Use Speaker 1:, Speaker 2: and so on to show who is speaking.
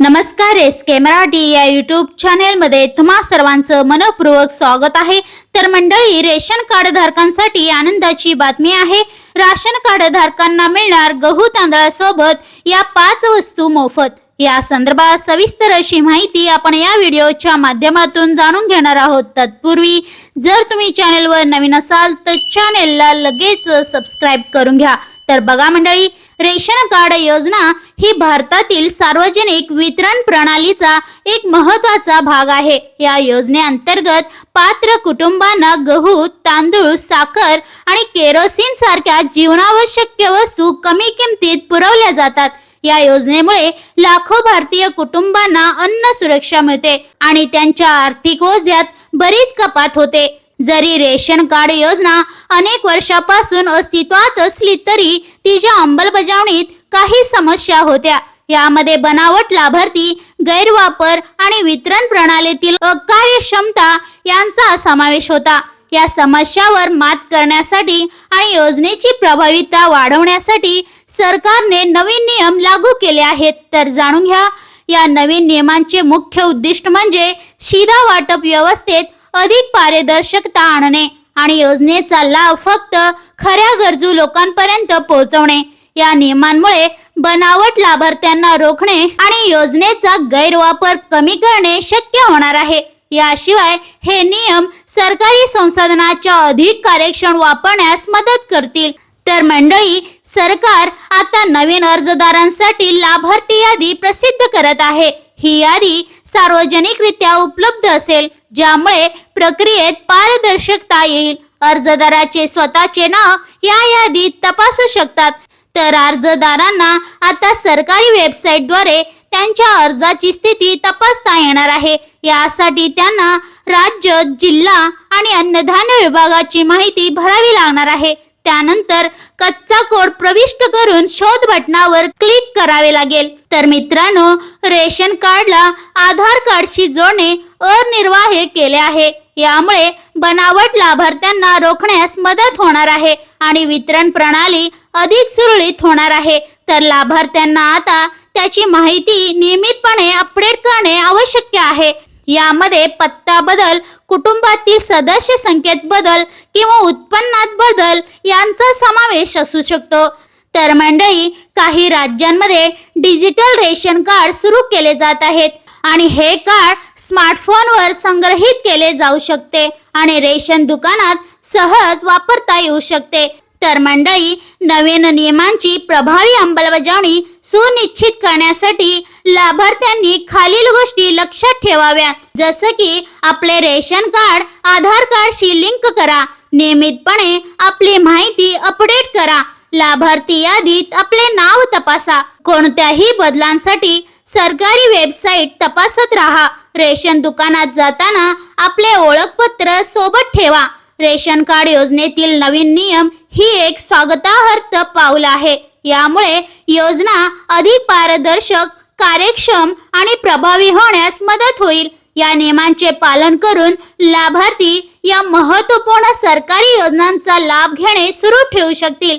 Speaker 1: नमस्कार S camera D या YouTube चॅनेलमध्ये तुम्हा सर्वांचं मनपूर्वक स्वागत आहे. तर मंडळी रेशन कार्ड धारकांसाठी आनंदाची बातमी आहे. राशन कार्ड धारकांना मिळणार गहू तांदळासोबत या पाच वस्तू मोफत. या संदर्भात सविस्तर अशी माहिती आपण या व्हिडिओच्या माध्यमातून जाणून घेणार आहोत. तत्पूर्वी जर तुम्ही चॅनेलवर नवीन असाल तर चॅनेलला लगेच सबस्क्राईब करून घ्या. तर बघा मंडळी रेशन कार्ड योजना ही भारतातील सार्वजनिक वितरण प्रणालीचा एक महत्त्वाचा भाग आहे. या योजनेअंतर्गत पात्र कुटुंबांना गहू तांदूळ साखर आणि केरोसिन सारख्या जीवनावश्यक वस्तू कमी किमतीत पुरवल्या जातात. या योजनेमुळे लाखो भारतीय कुटुंबांना अन्न सुरक्षा मिळते आणि त्यांच्या आर्थिक ओझ्यात बरीच कपात होते. जरी रेशन कार्ड योजना अनेक वर्षापासून अस्तित्वात असली तरी तिच्या अंमलबजावणीत काही समस्या होत्या. यामध्ये बनावट लाभार्थी गैरवापर आणि वितरण प्रणालीतील अकार्यक्षमता यांचा समावेश होता. या समस्यावर मात करण्यासाठी आणि योजनेची प्रभावीता वाढवण्यासाठी सरकारने नवीन नियम लागू केले आहेत. तर जाणून घ्या या नवीन नियमांचे मुख्य उद्दिष्ट म्हणजे शिधा वाटप व्यवस्थेत अधिक पारदर्शकता आणणे आणि योजनेचा लाभ फक्त खऱ्या गरजू लोकांपर्यंत पोहोचवणे. या नियमांमुळे बनावट लाभार्थ्यांना रोखणे आणि योजनेचा गैरवापर कमी करणे शक्य होणार आहे. याशिवाय हे नियम सरकारी संसाधनाच्या अधिक कार्यक्षम वापरण्यास मदत करतील. तर मंडळी सरकार आता नवीन अर्जदारांसाठी लाभार्थी यादी प्रसिद्ध करत आहे. ही यादी सार्वजनिकरित्या उपलब्ध असेल ज्यामुळे प्रक्रियेत पारदर्शकता येईल. अर्जदाराचे स्वतःचे नाव या यादीत तपासू शकतात. तर अर्जदारांना आता सरकारी वेबसाईटद्वारे त्यांच्या अर्जाची स्थिती तपासता येणार आहे. यासाठी त्यांना राज्य जिल्हा आणि अन्नधान्य विभागाची माहिती भरावी लागणार आहे. त्यानंतर कच्चा कोड प्रविष्ट करून शोध बटणावर क्लिक करावे लागेल. तर मित्रांनो रेशन कार्डला आधार कार्डशी जोडणे अनिर्वाह्य केले आहे. यामुळे बनावट लाभार्थ्यांना रोखण्यास मदत होणार आहे आणि वितरण प्रणाली अधिक सुरळीत होणार आहे. तर लाभार्थ्यांना आता त्याची माहिती नियमितपणे अपडेट करणे आवश्यक आहे. यामध्ये पत्ता बदल कुटुंबातील सदस्य संख्येत बदल किंवा उत्पन्नात बदल यांचा समावेश असू शकतो. तर मंडळी काही राज्यांमध्ये डिजिटल रेशन कार्ड सुरू केले जात आहेत आणि हे कार्ड स्मार्टफोनवर संग्रहित केले जाऊ शकते आणि रेशन दुकानात सहज वापरता येऊ शकते. तर मंडळी नवीन नियमांची प्रभावी अंमलबजावणी सुनिश्चित करण्यासाठी लाभार्थ्यांनी खालील गोष्टी लक्षात ठेवाव्या. जसं की आपले रेशन कार्ड आधार कार्डशी लिंक करा. नियमितपणे आपली माहिती अपडेट करा. लाभार्थी यादीत आपले नाव तपासा. कोणत्याही बदलांसाठी सरकारी वेबसाईट तपासत राहा. रेशन दुकानात जाताना आपले ओळखपत्र सोबत ठेवा. रेशन कार्ड योजनेतील नवीन नियम ही एक स्वागतार्थ पाऊल आहे. यामुळे योजना अधिक पारदर्शक कार्यक्षम आणि प्रभावी होण्यास मदत होईल. या नियमांचे पालन करून लाभार्थी या महत्त्वपूर्ण सरकारी योजनांचा लाभ घेणे सुरू ठेवू शकतील.